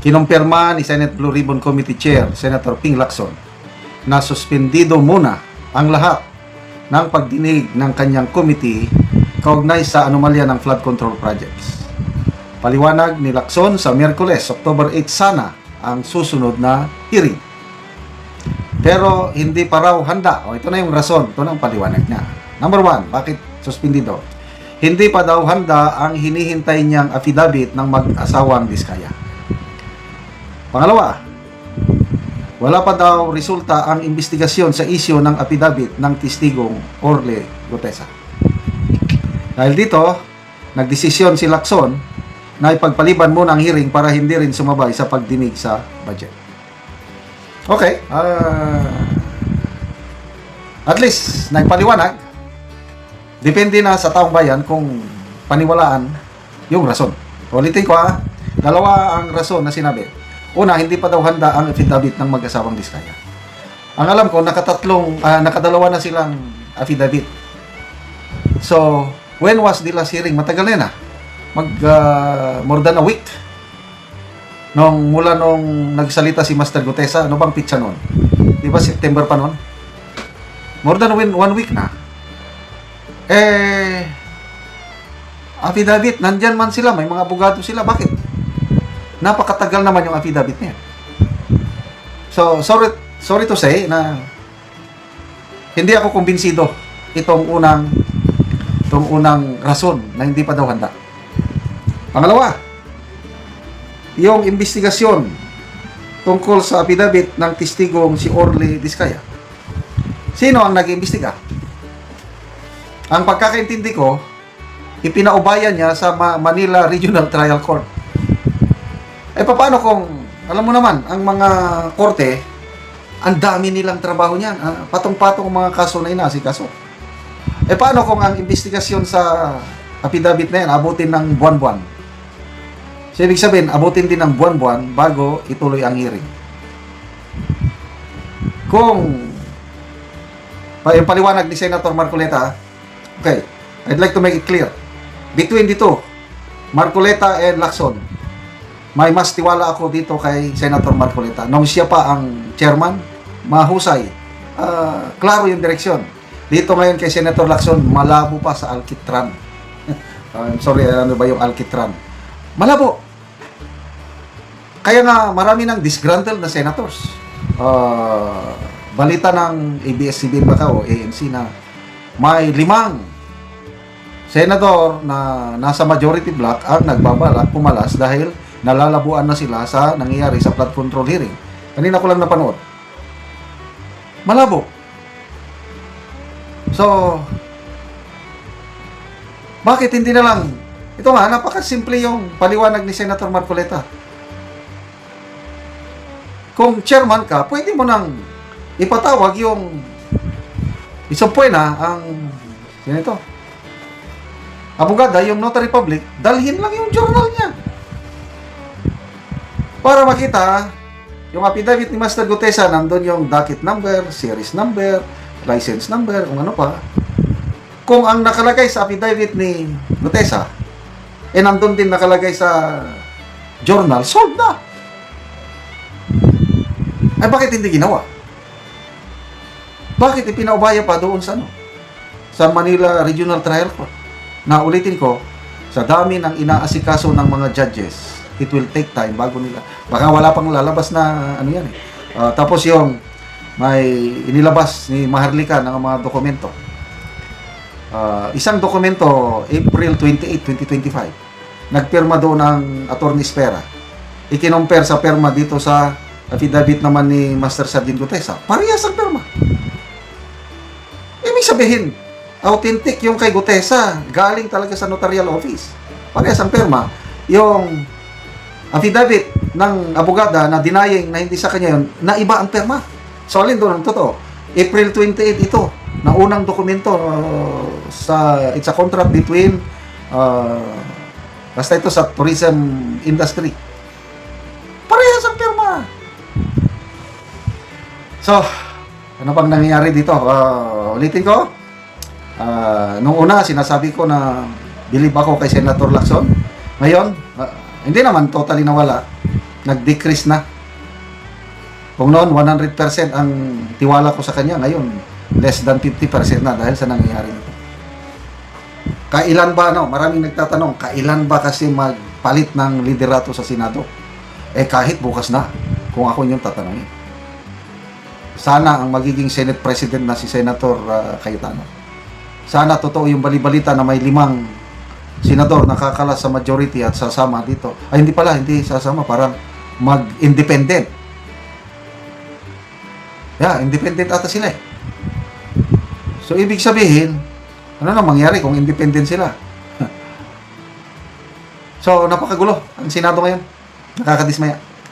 kinumpirma ni Senate Blue Ribbon Committee Chair, Senator Ping Lacson, na suspendido muna ang lahat ng pagdinig ng kanyang committee kaugnay sa anomalya ng flood control projects. Paliwanag ni Lacson sa Miyerkules, October 8 sana ang susunod na hearing. Pero hindi pa raw handa. O ito na yung rason. Ito na ang paliwanag niya. Number one, bakit suspendido? Hindi pa daw handa ang hinihintay niyang affidavit ng mag-asawang Diskaya. Pangalawa, wala pa daw resulta ang investigasyon sa isyo ng affidavit ng testigong Orle Gutesa. Dahil dito, nagdesisyon si Lacson na ipagpaliban muna ang hearing para hindi rin sumabay sa pagdinig sa budget. Okay. ah, at least, nagpaliwanag. Depende na sa taong bayan kung paniwalaan yung rason. Ulitin ko ha. Dalawa ang rason na sinabi. Una, hindi pa daw handa ang affidavit ng mag-asawang diskaya. Ang alam ko, nakatatlong, ah, nakadalawa na silang affidavit. So, when was the last hearing? Matagal na yun ah. Mag, ah, more than a week. Nung mula nung nagsalita si Master Gutesa, ano bang pitsa noon? Di ba September pa noon? More than one, one week na. Eh, affidavit, nandyan man sila, may mga abogado sila, bakit? Napakatagal naman yung affidavit niya. So, sorry, sorry to say na hindi ako kumbinsido itong unang itong unang rason na hindi pa daw handa. Pangalawa, yung investigasyon tungkol sa affidavit ng testigong si Orly Diskaya. Sino ang nag-imbestiga? Ang pagkakaintindi ko, ipinaubayan niya sa Ma- Manila Regional Trial Court. Eh paano kung, alam mo naman, ang mga korte, ang dami nilang trabaho niyan. Ah, patong-patong mga kaso na inasikaso. Eh paano kung ang investigasyon sa affidavit na yan, abutin ng buwan-buwan? So, ibig sabihin, abutin din ng buwan-buwan bago ituloy ang hearing. Kung yung paliwanag ni Senator Marcoleta, okay, I'd like to make it clear. Between the two, Marcoleta and Lacson, may mas tiwala ako dito kay Senator Marcoleta. Nung siya pa ang chairman, mahusay. Ah, klaro yung direksyon. Dito ngayon kay Senator Lacson, malabo pa sa Alkitran. I'm sorry, ano ba yung Alkitran? Malabo. Kaya nga marami ng disgruntled na senators. Ah, balita ng ABS-CBN ba ka o ANC na may limang senador na nasa majority block ang nagbabalak pumalas dahil nalalabuan na sila sa nangyayari sa flood control hearing. Kanina ko lang napanood. Malabo. So, bakit hindi na lang ito nga, napakasimple yung paliwanag ni Senator Marcoleta. Kung chairman ka, pwede mo nang ipatawag yung isang na ang sino ito? Abogada, yung notary public, dalhin lang yung journal niya. Para makita, yung affidavit ni Master Gutesa, nandun yung docket number, series number, license number, kung ano pa. Kung ang nakalagay sa affidavit ni Gutesa, eh nandun din nakalagay sa journal, solved na. Ay bakit hindi ginawa? Bakit ipinaubaya pa doon sa ano? Sa Manila Regional Trial Court. Na ulitin ko, sa dami ng inaasikaso ng mga judges, it will take time bago nila. Baka wala pang lalabas na ano yan eh. Ah, tapos yung may inilabas ni Maharlika ng mga dokumento. Ah, isang dokumento, April 28, 2025. Nagpirma doon ng Attorney Spera. Ikinumpare sa perma dito sa affidavit naman ni Master Sergeant Gutesa. Parehas ang perma. Ibig sabihin, authentic yung kay Gutesa. Galing talaga sa notarial office. Parehas ang perma. Yung affidavit ng abogada na denying na hindi sa kanya yun, na iba ang perma. So, alin doon ang totoo? April 28 ito, na unang dokumento uh, sa, it's a contract between uh, basta ito sa tourism industry. Parehas ang perma. So, ano pang nangyayari dito? Uh, ulitin ko. Uh, nung una, sinasabi ko na believe ako kay Senator Lacson. Ngayon, hindi naman totally nawala. nag-decrease na. Kung noon, 100% ang tiwala ko sa kanya, ngayon, less than 50% na dahil sa nangyayari nito. Kailan ba, no? Maraming nagtatanong, kailan ba kasi magpalit ng liderato sa Senado? Eh, kahit bukas na, kung ako yung tatanungin. Sana ang magiging Senate President na si Senator uh, Cayetano. Sana totoo yung balibalita na may limang senador nakakala sa majority at sasama dito. Ay, hindi pala, hindi sasama, parang mag-independent. Yeah, independent ata sila eh. So, ibig sabihin, ano na mangyari kung independent sila? so, napakagulo ang Senado ngayon. Nakakadismaya.